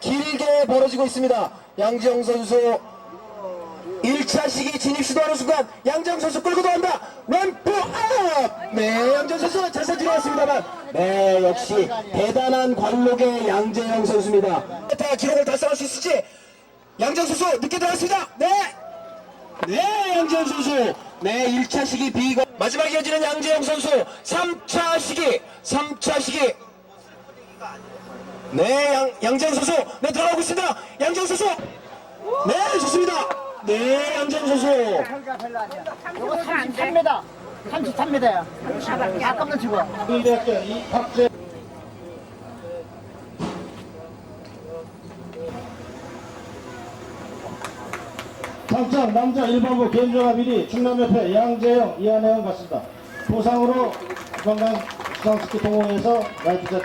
길게 벌어지고 있습니다. 양지영 선수 1차 시기 진입 시도하는 순간 양정 선수 끌고 들어간다. 램프 업! 네, 양정 선수 자세 들어갔습니다만 네, 역시 대단한 관록의 양재영 선수입니다. 다 기록을 달성할 수 있을지 양정 선수 늦게 들어갔습니다. 네! 네, 양재영 선수. 네, 1차 시기 비거 마지막 이어지는 양재영 선수 3차 시기 3차 시기 네, 양, 양재영 선수 네, 들어가고 있습니다. 양재영 선수 네, 좋습니다. 네, 양재영 선수 이거 33m. 33m야. 아깝다 지금. 대학교 이학재 당장 남자 일반부 개인조가 미리 충남협회 양재영 이한혜원 같습니다. 보상으로 건강 수상스키 동호회에서 라이프 세트